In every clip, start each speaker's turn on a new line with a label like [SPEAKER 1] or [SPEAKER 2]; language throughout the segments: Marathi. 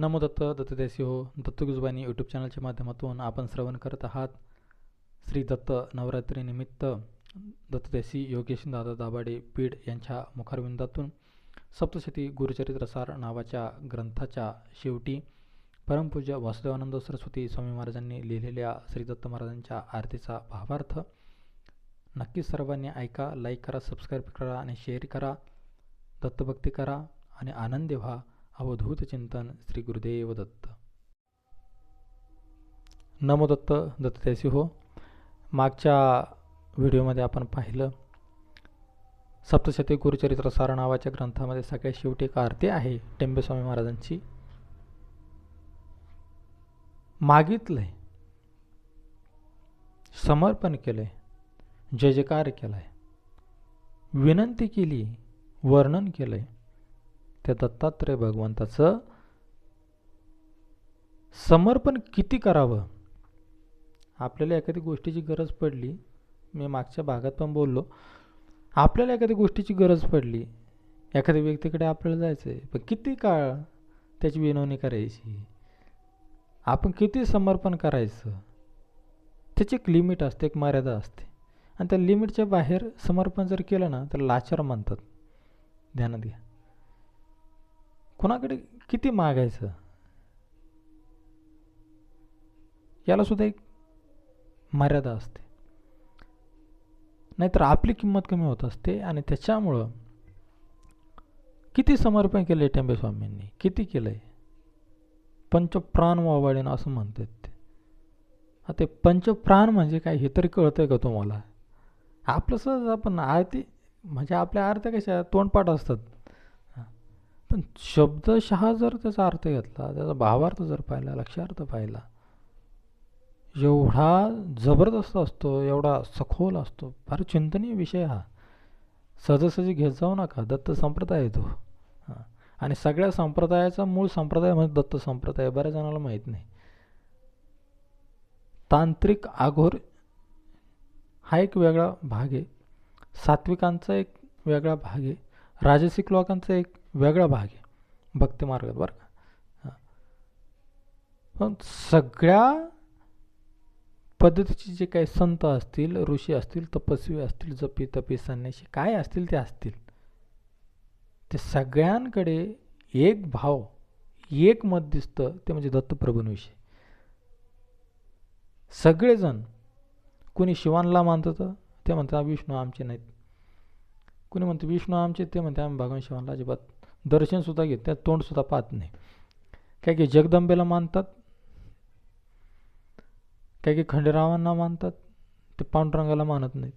[SPEAKER 1] नमो दत्त दत्तदेसी हो. दत्तगुजबानी यूट्यूब चॅनलच्या माध्यमातून आपण श्रवण करत आहात. श्री दत्त नवरात्रीनिमित्त दत्तदेसी योगेश दादा दाभाडे पीड यांच्या मुखारविंदातून सप्तशती गुरुचरित्रसार नावाच्या ग्रंथाच्या शेवटी परमपूज्य वासुदेवानंद सरस्वती स्वामी महाराजांनी लिहिलेल्या श्री दत्त महाराजांच्या आरतीचा भावार्थ. नक्कीच सर्वांनी ऐका लाईक करा सबस्क्राईब करा आणि शेअर करा. दत्तभक्ती करा आणि आनंदी व्हा. अवधूत चिंतन श्री गुरुदेव दत्त। नमो दत्त दत्तदेसी हो। मागच्या व्हिडिओमध्ये आपण पाहिलं सप्तशती गुरुचरित्र सार नावाच्या ग्रंथामध्ये सगळ्यात शेवटी एक आरती आहे टेंबेस्वामी महाराजांची. मागितलंय समर्पण केलंय जय जयकार केलाय विनंती केली वर्णन केलंय त्या दत्तात्रय भगवंताचं समर्पण किती करावं? आपल्याला एखादी गोष्टीची गरज पडली मी मागच्या भागात पण बोललो आपल्याला एखादी गोष्टीची गरज पडली एखाद्या व्यक्तीकडे आपल्याला जायचं आहे पण किती काळ त्याची विनवणी करायची? आपण किती समर्पण करायचं? त्याची एक लिमिट असते एक मर्यादा असते. आणि त्या लिमिटच्या बाहेर समर्पण जर केलं ना तर लाचार म्हणतात. ध्यानात घ्या. कोणाकडे किती मागायचं? याला सुद्धा एक मर्यादा असते. नाहीतर आपली किंमत कमी होत असते आणि त्याच्यामुळं किती समर्पण केलं आहे टेंबे स्वामींनी? किती केलं आहे पंचप्राण वावाडेन असं म्हणतात ते. हा ते पंचप्राण म्हणजे काय हे तरी कळतंय का तुम्हाला? आपलं सहज आपण आरती म्हणजे आपल्या आरत्या कशा तोंडपाठ असतात. पण शब्दशः जर त्याचा अर्थ घेतला त्याचा भावार्थ जर पाहिला लक्षार्थ पाहिला एवढा जबरदस्त असतो एवढा सखोल असतो फार चिंतनीय विषय हा. सहजासहजी घेत जाऊ नका दत्त संप्रदाय तो. हां. आणि सगळ्या संप्रदायाचा मूळ संप्रदाय म्हणजे दत्त संप्रदाय बऱ्याच जणाला माहीत नाही. तांत्रिक आघोर हा एक वेगळा भाग आहे. सात्विकांचा एक वेगळा भाग आहे. राजसिक लोकांचा एक वेगळा भाग आहे. भक्ती मार्गात बरं का? हां. पण सगळ्या पद्धतीचे जे काही संत असतील ऋषी असतील तपस्वी असतील जपी तपी संन्याशी काय असतील ते असतील. ते सगळ्यांकडे एक भाव एक मत दिसतं ते म्हणजे दत्तप्रभूंविषयी. सगळेजण कोणी शिवांला मानतं ते म्हणतात विष्णू आमचे नाहीत. कोणी म्हणतं विष्णू आमचे ते म्हणते आम्ही भगवान शिवांला अजिबात दर्शनसुद्धा घेतात तोंडसुद्धा पाहत नाही काय की जगदंबेला मानतात काही काही खंडेरावांना मानतात ते पांडुरंगाला मानत नाहीत.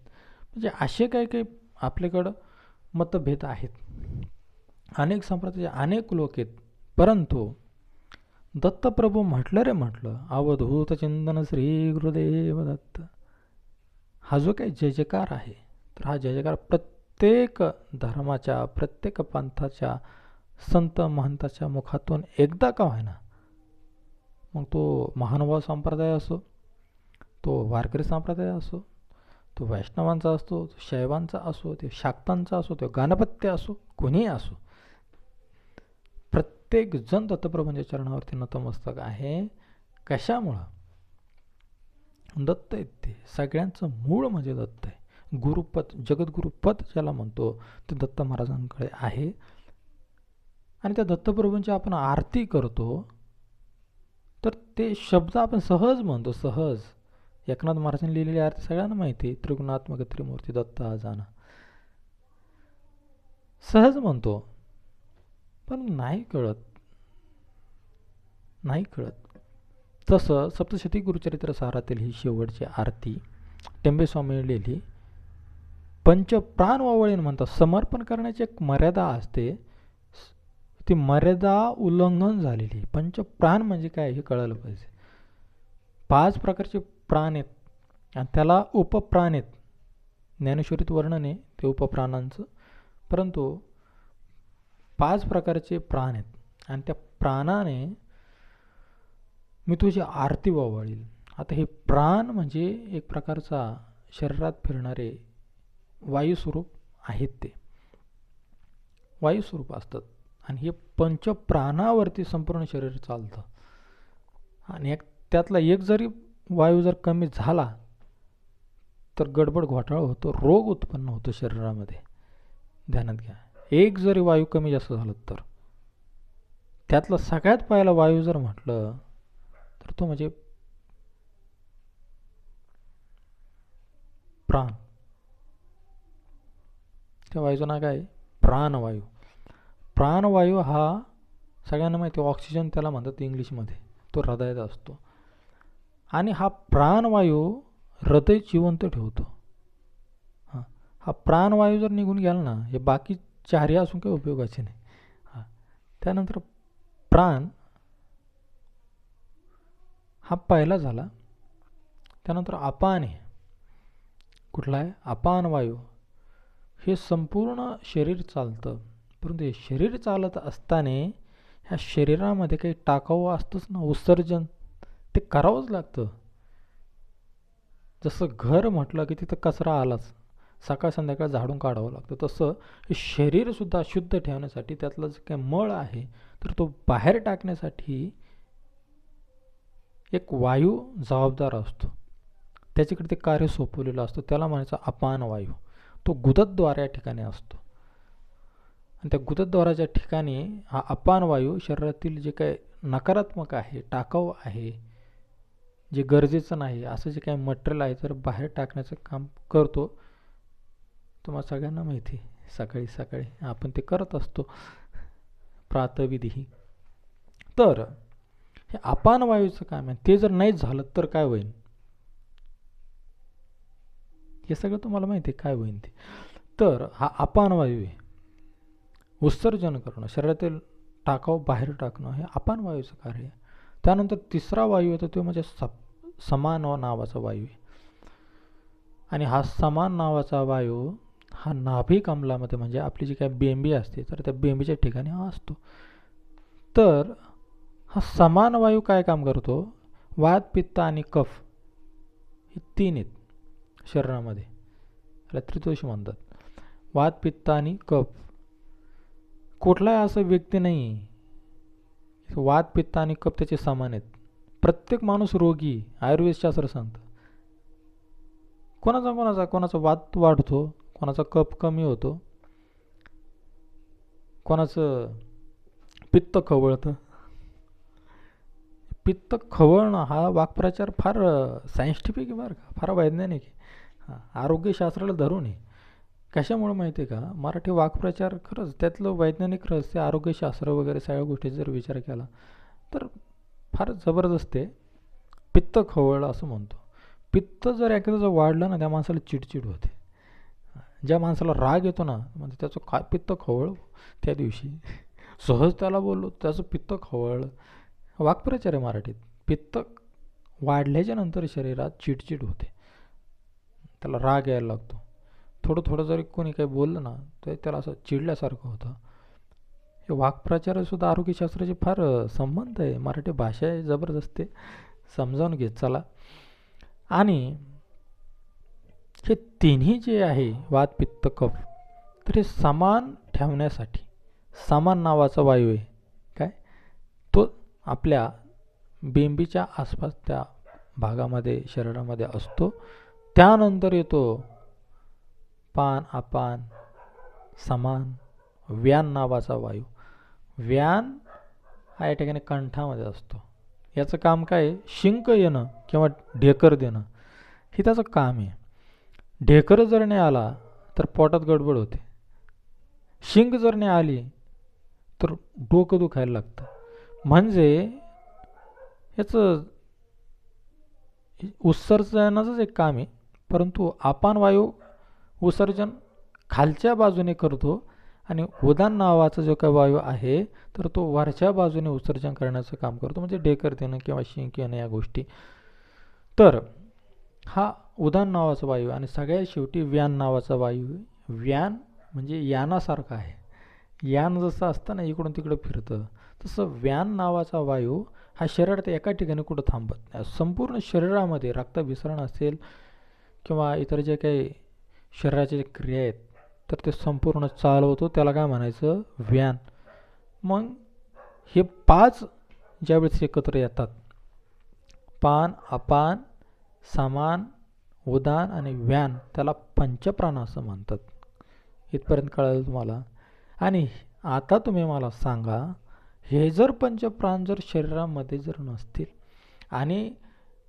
[SPEAKER 1] म्हणजे असे काही काही आपल्याकडं मतभेद आहेत. अनेक संप्रदायाचे अनेक लोक आहेत परंतु दत्तप्रभू म्हटलं रे म्हटलं अवधूत चिंतन श्री गुरुदेव दत्त. हा जो काही जय जयकार आहे तर हा जय जयकार प्रत्येक धर्माच्या प्रत्येक पंथाच्या संत महंताच्या मुखातून एकदा का व्हायना मग तो महानुभाव संप्रदाय असो तो वारकरी संप्रदाय असो तो वैष्णवांचा असतो तो शैवांचा असो ते शाक्तांचा असो तो गाणपत्य असो कोणीही असो प्रत्येक जण दत्तप्रभूंच्या चरणावरती नतमस्तक आहे. कशामुळं? दत्त येते ते सगळ्यांचं मूळ म्हणजे दत्त आहे. गुरुपद जगद्गुरुपद ज्याला म्हणतो ते दत्त महाराजांकडे आहे. आणि त्या दत्तप्रभूंची आपण आरती करतो तर ते शब्द आपण सहज म्हणतो सहज. एकनाथ महाराजांनी लिहिलेली आरती सगळ्यांना माहिती आहे त्रिगुणात्मक त्रिमूर्ती दत्त आजाना सहज म्हणतो. पण नाही कळत. नाही कळत. तसं सप्तशती गुरुचरित्र सारातील ही शेवटची आरती टेंबेस्वामी लिहिली. पंचप्राण वावळीन म्हणतात. समर्पण करण्याची एक मर्यादा असते. ती मर्यादा उल्लंघन झालेली पंचप्राण म्हणजे काय हे कळायला पाहिजे. पाच प्रकारचे प्राण आहेत. आणि त्याला उपप्राण आहेत. ज्ञानेश्वरीत वर्णन आहे ते उपप्राणांचं. परंतु पाच प्रकारचे प्राण आहेत. आणि त्या प्राणाने मी तुझी आरती वावळील. आता हे प्राण म्हणजे एक प्रकारचा शरीरात फिरणारे वायुस्वरूप आहेत ते. वायुस्वरूप असतात. आणि हे पंचप्राणावरती संपूर्ण शरीर चालतं. आणि एक त्यातला एक जरी वायू जर कमी झाला तर गडबड घोटाळा होतो रोग उत्पन्न होतो शरीरामध्ये. ध्यानात घ्या. एक जरी वायू कमी जास्त झालं तर त्यातला सगळ्यात पहिला वायू जर म्हटलं तर तो म्हणजे प्राण. त्या वायूचं नाव काय? प्राणवायू. प्राणवायू हा सगळ्यांना माहिती ऑक्सिजन त्याला म्हणतात इंग्लिशमध्ये. तो हृदयात असतो. आणि हा प्राणवायू हृदय जिवंत ठेवतो. हां. हा प्राणवायू जर निघून गेला ना हे बाकी चारही असून काही उपयोगाचे नाही. हां. त्यानंतर प्राण हा पहिला झाला. त्यानंतर अपान आहे. कुठला आहे? अपान वायू. हे संपूर्ण शरीर चालतं. परंतु हे शरीर चालत असताना ह्या शरीरामध्ये काही टाकावं असतंच ना उत्सर्जन. ते करावंच लागतं. जसं घर म्हटलं की तिथं कचरा आलाच. सकाळ संध्याकाळ झाडून काढावं लागतं. तसं हे शरीरसुद्धा शुद्ध ठेवण्यासाठी त्यातला जो काही मळ आहे तर तो बाहेर टाकण्यासाठी एक वायू जबाबदार असतो. त्याच्याकडे ते कार्य सोपवलेलं असतं. त्याला म्हणायचं अपान वायू. तो गुदद्वार या ठिकाणी असतो. आणि त्या गुदद्वाराच्या ठिकाणी हा अपान वायू शरीरातील जे काही नकारात्मक आहे टाकाऊ आहे जे गरजेचं नाही असं जे काही मटेरियल आहे तर बाहेर टाकण्याचं काम करतो तुम्हाला सगळ्यांना माहिती सकाळी सकाळी आपण ते करत असतो. प्रातविधी. तर हे अपान वायूचं काम आहे. ते जर नाही झालं तर काय होईल? हे सगळं तुम्हाला माहिती आहे काय होईल ते. तर हा अपान वायू आहे. उत्सर्जन करणं शरीरातील टाकाव बाहेर टाकणं हे अपान वायूचं कार्य आहे. त्यानंतर तिसरा वायू येतो तो म्हणजे सप समान नावाचा वायू आहे. आणि हा समान नावाचा वायू हा नाभिक अमलामध्ये म्हणजे आपली जी काय बेंबी असते तर त्या बेंबीच्या ठिकाणी हा असतो. तर हा समान वायू काय काम करतो? वात पित्त आणि कफ हे तीन आहेत. शरीरामध्ये. याला त्रिदोष म्हणतात. वात पित्त आणि कफ. कुठलाही असं व्यक्ती नाही. वात पित्त आणि कप त्याचे समान आहेत. प्रत्येक माणूस रोगी आयुर्वेद शास्त्र सांगतं. कोणाचा कोणाचा कोणाचा वात वाढतो कोणाचा कप कमी होतो. कोणाचं पित्त खवळतं. पित्त खवळणं हा वाक्प्रचार फार सायंटिफिक आहे बरं का. फार वैज्ञानिक आहे. हां आरोग्यशास्त्राला धरून आहे. कशामुळे माहिती आहे का? मराठी वाक्प्रचार खरंच त्यातलं वैज्ञानिक रहस्य आरोग्यशास्त्र वगैरे सगळ्या गोष्टी जर विचार केला तर फार जबरदस्त आहे. पित्त खवळलं असं म्हणतो. पित्त जर एखादं जर वाढलं ना त्या माणसाला चिडचिड होते. ज्या माणसाला राग येतो ना म्हणजे त्याचं काय पित्त खवळ त्या दिवशी. सहज त्याला बोललो त्याचं पित्त खवळलं. वाक्प्रचार आहे मराठीत. पित्त वाढल्याच्या नंतर शरीरात चिडचिड होते. त्याला राग यायला लागतो. थोडं थोडं जरी कोणी काही बोललं ना तर त्याला असं चिडल्यासारखं होतं. हे वाक्प्रचारसुद्धा आरोग्यशास्त्राचे फार संबंध आहे. मराठी भाषा आहे जबरदस्त आहे. समजावून घेत चला. आणि हे तिन्ही जे आहे वात पित्त कफ तर हे समान ठेवण्यासाठी समान नावाचा वायू आहे. काय? तो आपल्या बेंबीच्या आसपास त्या भागामध्ये शरीरामध्ये असतो. त्यानंतर येतो पान अपान समान व्यान नावाचा वायू. व्यान हा या ठिकाणी कंठामध्ये असतो. याचं काम काय? आहे शिंक येणं किंवा ढेकर देणं. हे त्याचं काम आहे. ढेकर जर नाही आला तर पोटात गडबड होते. शिंक जर नाही आली तर डोकं दुखायला लागतं. म्हणजे याचं उत्सर्जनाचंच एक काम आहे. परंतु आपण वायू उत्सर्जन खालच्या बाजूने करतो आणि उदान नावाचा जो काही वायू आहे तर तो वरच्या बाजूने उत्सर्जन करण्याचं काम करतो. म्हणजे डेकर देणं किंवा शिंक येणं या गोष्टी. तर हा उदान नावाचा वायू आणि सगळ्यात शेवटी व्यान नावाचा वायू व्यान म्हणजे यानासारखा आहे. यान जसं असतं ना इकडून तिकडं फिरतं तसं व्यान नावाचा वायू हा शरीरात एका ठिकाणी कुठं थांबत नाही. संपूर्ण शरीरामध्ये रक्तभिसरण असेल किंवा इतर जे काही शरीराच्या जे क्रिया आहेत तर ते संपूर्ण चालवतो. त्याला काय म्हणायचं? व्यान मग हे पाच ज्यावेळेस एकत्र येतात पान अपान समान उदान आणि व्यान त्याला पंचप्राण असं म्हणतात. इथपर्यंत कळालं तुम्हाला? आणि आता तुम्ही मला सांगा हे जर पंचप्राण जर शरीरामध्ये जर नसतील आणि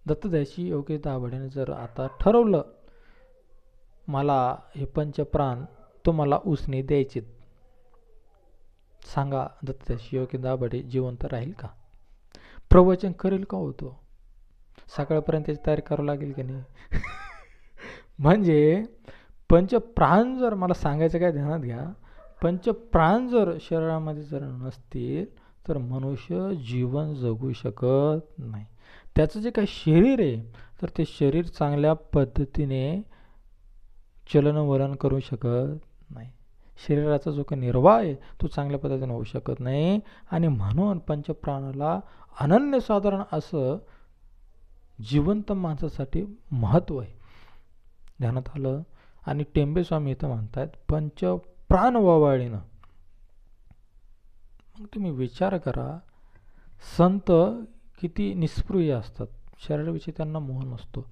[SPEAKER 1] दत्तदायची योग्य दाभाडेने जर आता ठरवलं मला हे पंचप्राण तुम्हाला उसने द्यायचे सांगा दत्तदायची योग्य दाभाडे जिवंत राहील का? प्रवचन करेल का होतो सकाळपर्यंत त्याची तयारी करावं लागेल की नाही? म्हणजे पंचप्राण जर मला सांगायचं काय ध्यानात घ्या पंचप्राण जर शरीरामध्ये जर नसतील तर मनुष्य जीवन जगू शकत नाही. त्याचं जे काही शरीर आहे तर ते शरीर चांगल्या पद्धतीने चलनवलन करू शकत नाही. शरीराचा जो काही निर्वाह आहे तो चांगल्या पद्धतीने होऊ शकत नाही. आणि म्हणून पंचप्राणाला अनन्यसाधारण असं जिवंत माणसासाठी महत्त्व आहे. ध्यानात आलं. आणि टेंबे स्वामी इथं म्हणतात पंच प्राण वावाळीनं. मग तुम्ही विचार करा संत किती निस्पृही असतात. शरीराविषयी त्यांना मोह नसतो.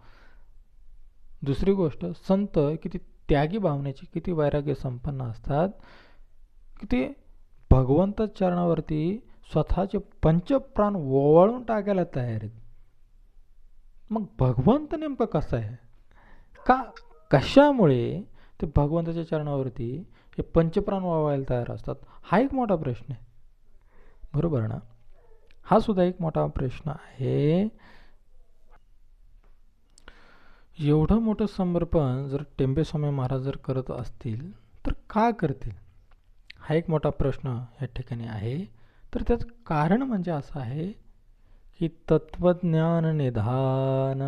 [SPEAKER 1] दुसरी गोष्ट संत किती त्यागी भावनेची किती वैराग्य संपन्न असतात. की ते भगवंत चरणावरती स्वतःचे पंचप्राण ओवाळून टाकायला तयार आहेत. मग भगवंत नेमकं कसं आहे? का कशामुळे ते भगवंताच्या चरणावरती हे पंचप्राण वावायला तयार असतात? हा एक मोठा प्रश्न आहे. बरोबर ना? हा सुद्धा एक मोठा प्रश्न आहे. एवढं मोठं समर्पण जर टेंबेस्वामी महाराज जर करत असतील तर का करतील? हा एक मोठा प्रश्न या ठिकाणी आहे. तर त्याचं कारण म्हणजे असं आहे की तत्वज्ञान निधान.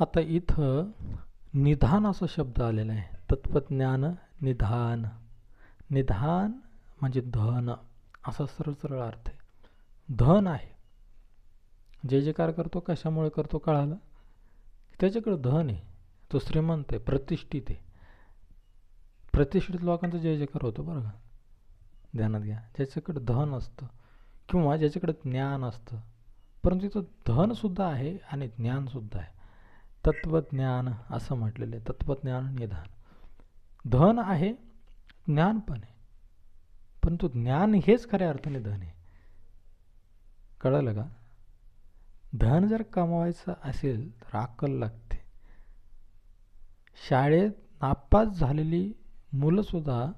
[SPEAKER 1] आता इथं निधान असा शब्द आलेला आहे. तत्वज्ञान निधान. निधान म्हणजे धन असा सरळ सरळ अर्थ आहे. धन आहे. जे जे कार करतो कशामुळे करतो कळालं? त्याच्याकडं धन आहे. तो श्रीमंत आहे प्रतिष्ठित आहे. प्रतिष्ठित लोकांचा जय जयकार होतो बरं का? ध्यानात घ्या. ज्याच्याकडं धन असतं किंवा ज्याच्याकडं ज्ञान असतं परंतु तिथं धनसुद्धा आहे आणि ज्ञानसुद्धा आहे. तत्त्वज्ञान असं म्हटलेलं आहे. तत्त्वज्ञान निधान. धन आहे ज्ञान पण आहे. परंतु ज्ञान हेच खऱ्या अर्थाने धन आहे. कळलं का? धन जर कमवायचं असेल तर अक्कल लागते. शाळेत नापास झालेली मुलंसुद्धा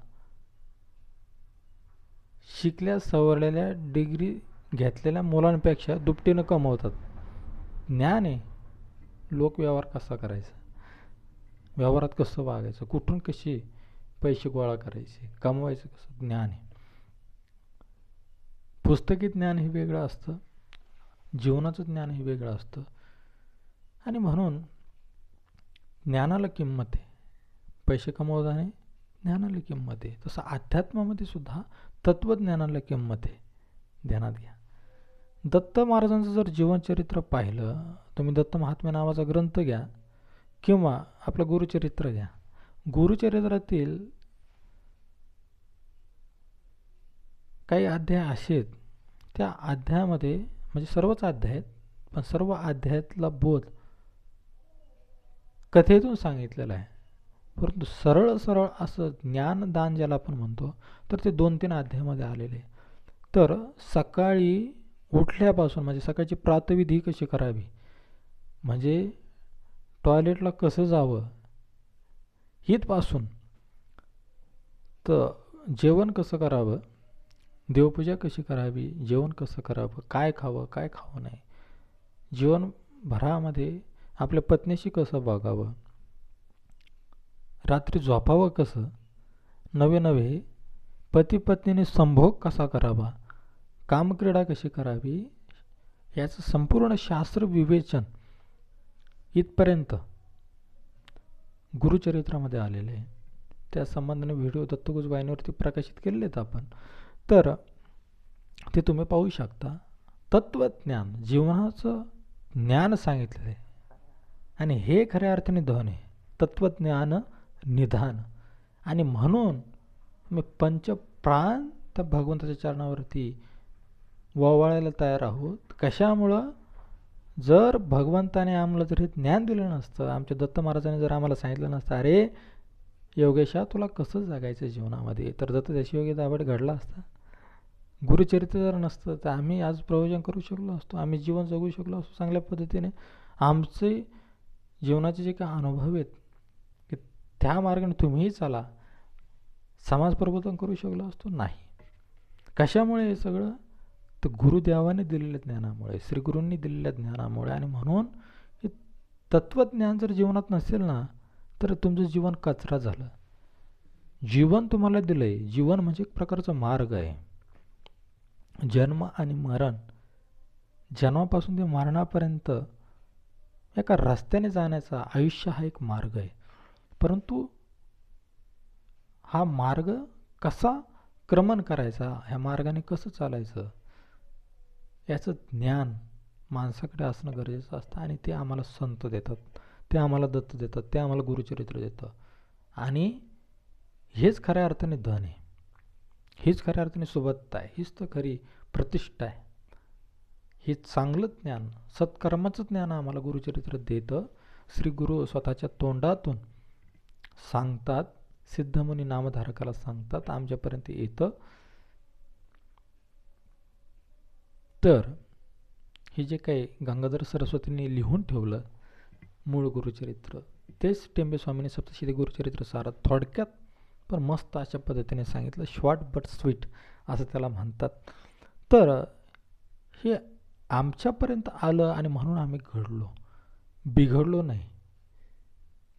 [SPEAKER 1] शिकल्या सवरलेल्या डिग्री घेतलेल्या मुलांपेक्षा दुपटीनं कमवतात. ज्ञान आहे. लोकव्यवहार कसा करायचा? व्यवहारात कसं वागायचं? कुठून कशी पैसे गोळा करायचे? कमवायचं कसं? ज्ञान आहे. पुस्तकी ज्ञान हे वेगळं असतं. जीवनाचं ज्ञान हे वेगळं असतं. आणि म्हणून ज्ञानाला किंमत आहे. पैसे कमवताने ज्ञानाला किंमत आहे. तसं अध्यात्मामध्ये सुद्धा तत्त्वज्ञानाला किंमत आहे. ध्यानात घ्या. दत्त महाराजांचं जर जीवनचरित्र पाहिलं तुम्ही दत्त महात्म्या नावाचा ग्रंथ घ्या किंवा आपलं गुरुचरित्र घ्या. गुरुचरित्रातील काही अध्याय असे आहेत त्या अध्यायामध्ये म्हणजे सर्वच अध्याय आहेत पण सर्व अध्यायातला बोध कथेतून सांगितलेला आहे. परंतु सरळ सरळ असं ज्ञानदान ज्याला आपण म्हणतो तर ते दोन तीन अध्यायामध्ये आलेले तर सकाळी उठल्यापासून म्हणजे सकाळची प्रातविधी कशी करावी? म्हणजे टॉयलेटला कसं जावं? हितपासून. तर जेवण कसं करावं? देवपूजा कशी करावी? जेवण कसं करावं? काय खावं? काय खावं नाही? जीवनभरामध्ये आपल्या पत्नीशी कसं वागावं? रात्री झोपावं कसं? नवे नवे पती पत्नीने संभोग कसा करावा? कामक्रीडा कशी करावी? याचं संपूर्ण शास्त्र विवेचन इथपर्यंत गुरुचरित्रामध्ये आलेले आहे. त्या संबंधाने व्हिडिओ दत्तगुज वाहिनीवरती प्रकाशित केलेले आहेत आपण. तर ते तुम्ही पाहू शकता. तत्वज्ञान जीवनाचं ज्ञान सांगितलेलं आहे. आणि हे खऱ्या अर्थाने धन आहे. तत्वज्ञान निधान. आणि म्हणून मी पंचप्राण त्या भगवंताच्या चरणावरती ववाळायला तयार आहोत. कशामुळं? जर भगवंताने आम्हाला जर हे ज्ञान दिलं नसतं आमच्या दत्त महाराजांनी जर आम्हाला सांगितलं नसतं अरे योगेशा तुला कसं जगायचं जीवनामध्ये? तर दत्त योग्य दाबड घडला असता. गुरुचरित्र जर नसतं तर आम्ही आज प्रयोजन करू शकलो असतो. आम्ही जीवन जगू शकलो असतो चांगल्या पद्धतीने. आमचे जीवनाचे जे काही अनुभव आहेत की त्या मार्गाने तुम्हीही चाला. समाज प्रबोधन करू शकलो असतो. नाही. कशामुळे हे सगळं? तर गुरुदेवाने दिलेल्या ज्ञानामुळे श्रीगुरूंनी दिलेल्या ज्ञानामुळे. आणि म्हणून हे तत्त्वज्ञान जर जीवनात नसेल ना तर तुमचं जीवन कचरा झालं. जीवन तुम्हाला दिलं आहे जीवन म्हणजे एक प्रकारचा मार्ग आहे. जन्म आणि मरण जन्मापासून ते मरणापर्यंत एका रस्त्याने जाण्याचा आयुष्य हा एक मार्ग आहे. परंतु हा मार्ग कसा क्रमण करायचा ह्या मार्गाने कसं चालायचं याचं ज्ञान माणसाकडे असणं गरजेचं असतं आणि ते आम्हाला संत देतात ते आम्हाला दत्त देतात ते आम्हाला गुरुचरित्र देतं. आणि हेच खऱ्या अर्थाने धन आहे. हीच खऱ्या अर्थाने सुबत्ता आहे. हीच तर खरी प्रतिष्ठा आहे. हे चांगलं ज्ञान सत्कर्माचं ज्ञान आम्हाला गुरुचरित्र देतं. श्री गुरु स्वतःच्या तोंडातून सांगतात सिद्धमुनी नामधारकाला सांगतात आमच्यापर्यंत येतं. तर हे जे काही गंगाधर सरस्वतींनी लिहून ठेवलं मूळ गुरुचरित्र तेच टेंबे स्वामींनी सप्तशिधी गुरुचरित्र सारा थोडक्यात पण मस्त अशा पद्धतीने सांगितलं. शॉर्ट बट स्वीट असं त्याला म्हणतात. तर हे आमच्यापर्यंत आलं आणि म्हणून आम्ही घडलो. बिघडलो नाही.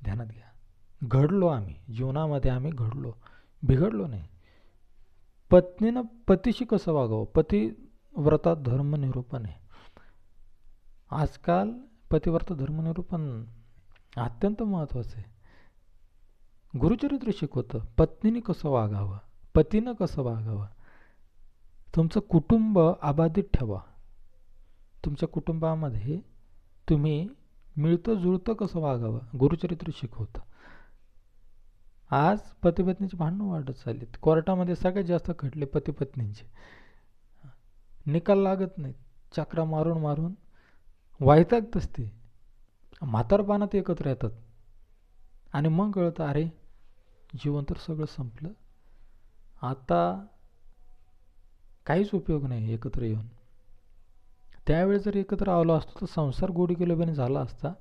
[SPEAKER 1] ध्यानात घ्या. घडलो आम्ही. जीवनामध्ये आम्ही घडलो. बिघडलो नाही. पत्नीनं पतीशी कसं वागावं? पती व्रतात धर्मनिरूपण आहे. आजकाल पतिव्रत धर्मनिरूपण अत्यंत महत्त्वाचं आहे. गुरुचरित्र शिकवतं. पत्नीने कसं वागावं? पतीनं कसं वागावं? तुमचं कुटुंब अबाधित ठेवा. तुमच्या कुटुंबामध्ये तुम्ही मिळतं जुळतं कसं वागावं? गुरुचरित्र शिकवतं. आज पतीपत्नीची भांडणं वाढत चाललीत. कोर्टामध्ये सगळ्यात जास्त खटले पतीपत्नींचे. निकाल लागत नाहीत. चक्रा मारून मारून वाईटागतच असते म्हातारपानात एकत्र येतात. आणि मग कळतं अरे जीवन तर सगळं संपलं. आता काहीच उपयोग नाही एकत्र येऊन. त्यावेळेस जर एकत्र आलो असतो तर संसार गोडी किलोबीने झाला असता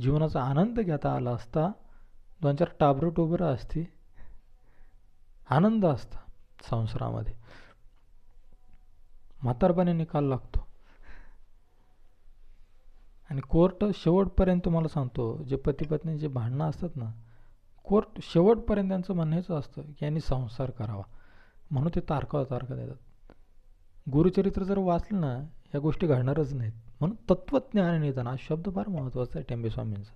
[SPEAKER 1] जीवनाचा आनंद घेता आला असता दोन चार टाबरं टोबरं असती आनंद असता संसारामध्ये. म्हातारपणे निकाल लागतो. आणि कोर्ट शेवटपर्यंत तुम्हाला सांगतो जे पती पत्नी जे भांडणं असतात ना कोर्ट शेवटपर्यंत त्यांचं म्हणण्याचं असतं की यांनी संसार करावा. म्हणून ते तारखा तारखा देतात. गुरुचरित्र जर वाचलं ना ह्या गोष्टी घडणारच नाहीत. म्हणून तत्त्वज्ञान निदान हा शब्द फार महत्त्वाचा आहे टेंबे स्वामींचा.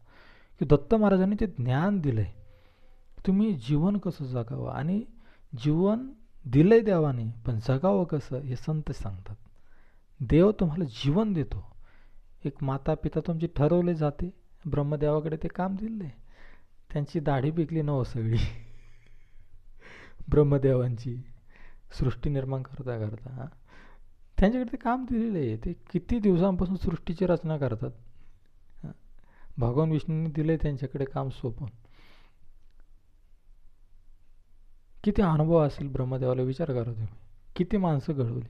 [SPEAKER 1] की दत्त महाराजांनी ते ज्ञान दिलं आहे तुम्ही जीवन कसं जगावं? आणि जीवन दिलं आहे देवाने पण जगावं कसं? हे संत सांगतात. देव तुम्हाला जीवन देतो. एक माता पिता तुमची ठरवले जाते. ब्रह्मदेवाकडे ते काम दिले त्यांची दाढी पिकली नव सगळी. ब्रह्मदेवांची. सृष्टी निर्माण करता करता. त्यांच्याकडे ते काम दिलेलं आहे. ते किती दिवसांपासून सृष्टीची रचना करतात. भगवान विष्णूंनी दिले त्यांच्याकडे काम सोपून किती अनुभव असेल ब्रह्मदेवाला विचार करा तुम्ही. किती माणसं घडवली.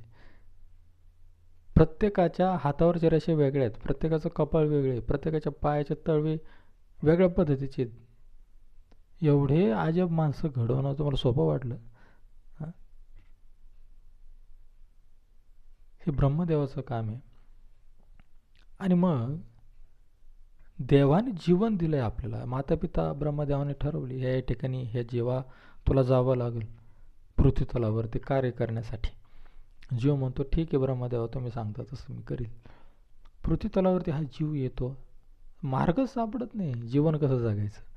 [SPEAKER 1] प्रत्येकाच्या हातावर रेषे वेगळे आहेत. प्रत्येकाचं कपाळ वेगळे प्रत्येकाच्या पायाचे तळवे वेगळ्या पद्धतीचे आहेत. एवढे अजब माणसं घडवणं तुम्हाला सोपं वाटलं? हे? ब्रह्मदेवाचं काम आहे. आणि मग देवाने जीवन दिलं आहे आपल्याला. माता पिता ब्रह्मदेवाने ठरवली या ठिकाणी हे जेव्हा तुला जावं लागेल पृथ्वीतलावरती कार्य करण्यासाठी. जीव म्हणतो ठीक आहे ब्रह्मदेवा तुम्ही सांगता तसं मी करील. पृथ्वीतलावरती हा जीव येतो. मार्गच सापडत नाही. जीवन कसं जगायचं?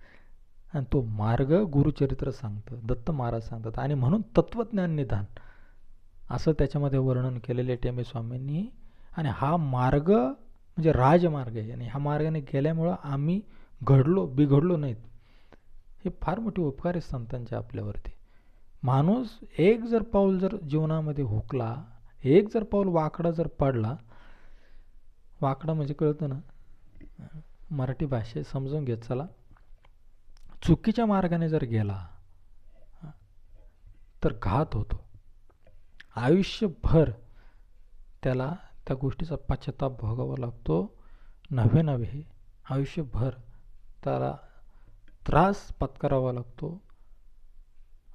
[SPEAKER 1] आणि तो मार्ग गुरुचरित्र सांगतं दत्त महाराज सांगतात आणि म्हणून तत्त्वज्ञान निधान असं त्याच्यामध्ये वर्णन केलेले टेमे स्वामींनी. आणि हा मार्ग म्हणजे राजमार्ग आहे. आणि ह्या मार्गाने गेल्यामुळं आम्ही घडलो बिघडलो नाहीत. हे फार मोठे उपकार आहे संतांचे आपल्यावरती. माणूस एक जर पाऊल जर जीवनामध्ये हुकला एक जर पाऊल वाकडा जर पडला वाकडा म्हणजे कळतं ना? मराठी भाषेत समजून घेत चला. चुकीच्या मार्गाने जर गेला तर घात होतो. आयुष्यभर त्याला त्या गोष्टीचा पश्चाताप भोगावा लागतो. नव्हे नव्हे आयुष्यभर त्याला त्रास पत्करावा लागतो.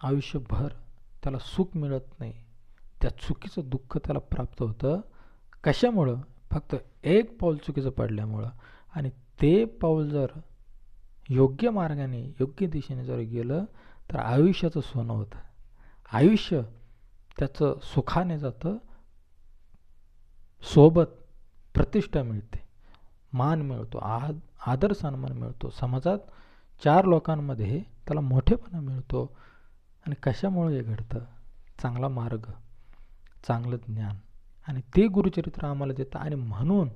[SPEAKER 1] आयुष्यभर त्याला सुख मिळत नाही. त्या चुकीचं दुःख त्याला प्राप्त होतं. कशामुळं? फक्त एक पाऊल चुकीचं पडल्यामुळं. आणि ते पाऊल जर योग्य मार्गाने योग्य दिशेने जर गेलं तर आयुष्याचं सोनं होतं. आयुष्य त्याचं सुखाने जातं. सोबत प्रतिष्ठा मिळते. मान मिळतो आद आदर सन्मान मिळतो. समाजात चार लोकांमध्ये त्याला मोठेपणा मिळतो. आणि कशामुळे हे घडतं? चांगला मार्ग चांगलं ज्ञान. आणि ते गुरुचरित्र आम्हाला देतं. आणि म्हणून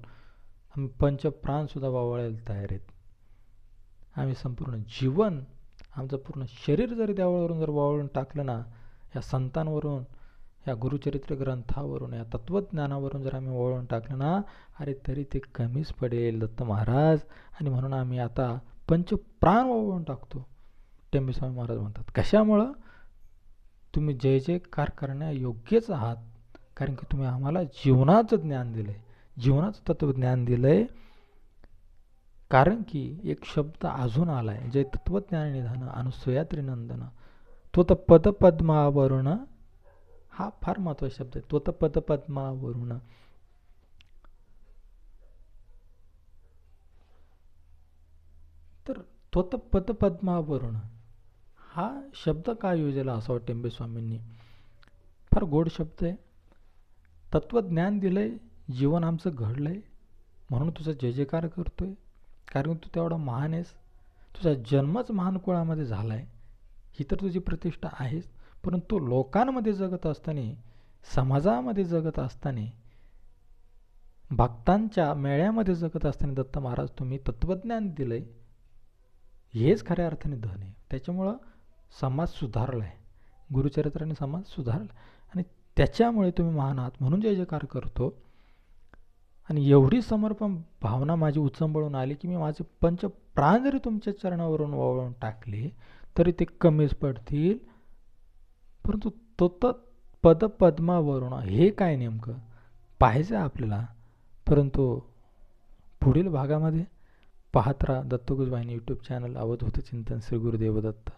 [SPEAKER 1] आम्ही पंचप्राणसुद्धा वावळायला तयार आहेत. आम्ही संपूर्ण जीवन आमचं पूर्ण शरीर जरी त्यावरून जर वावळून टाकलं ना या संतांवरून या गुरुचरित्र ग्रंथावरून या तत्त्वज्ञानावरून जर आम्ही वळून टाकलं ना अरे तरी ते कमीच पडेल दत्त महाराज. आणि म्हणून आम्ही आता पंचप्राण वळवून टाकतो. टेंबेस्वामी महाराज म्हणतात कशामुळं? तुम्ही जय जयकार करण्यायोग्यच आहात. कारण की तुम्ही आम्हाला जीवनाचं ज्ञान दिलं आहे जीवनाचं तत्त्वज्ञान दिलं आहे कारण की एक शब्द अजून आला आहे जे तत्वज्ञान निधान अनुसूया त्रिनंदन तो तर पदपद्मावरुण हा फार महत्त्वाचा शब्द आहे. तो तर पदपद्मावरुण तर तो तर पदपद्मावरुण हा शब्द का योजला असावा टेंबे स्वामींनी फार गोड शब्द आहे. तत्त्वज्ञान दिलंय जीवन आमचं घडलंय म्हणून तुझा जय जयकार करतोय. कारण तू तेवढा महान आहेस. तुझा जन्मच महान कुळामध्ये झाला आहे ही तर तुझी प्रतिष्ठा आहेच. परंतु लोकांमध्ये जगत असताना समाजामध्ये जगत असताना भक्तांच्या मेळ्यामध्ये जगत असताना दत्त महाराज तुम्ही तत्त्वज्ञान दिलंय. हेच खऱ्या अर्थाने धन आहे. त्याच्यामुळं समाज सुधारला आहे गुरुचरित्राने समाज सुधारला आणि त्याच्यामुळे तुम्ही महान आहात. म्हणून जय जयकार करतो. आणि एवढी समर्पण भावना माझी उचंबळून आली की मी माझे पंच प्राण जरी तुमच्या चरणावरून वळवून टाकले तरी ते कमीच पडतील. परंतु तो तर पदपद्मावरून हे काय नेमकं? पाहायचं आहे आपल्याला. परंतु पुढील भागामध्ये पाहत राहा दत्तगुजवाहिनी यूट्यूब चॅनल आवत होतं चिंतन श्री गुरुदेव दत्त.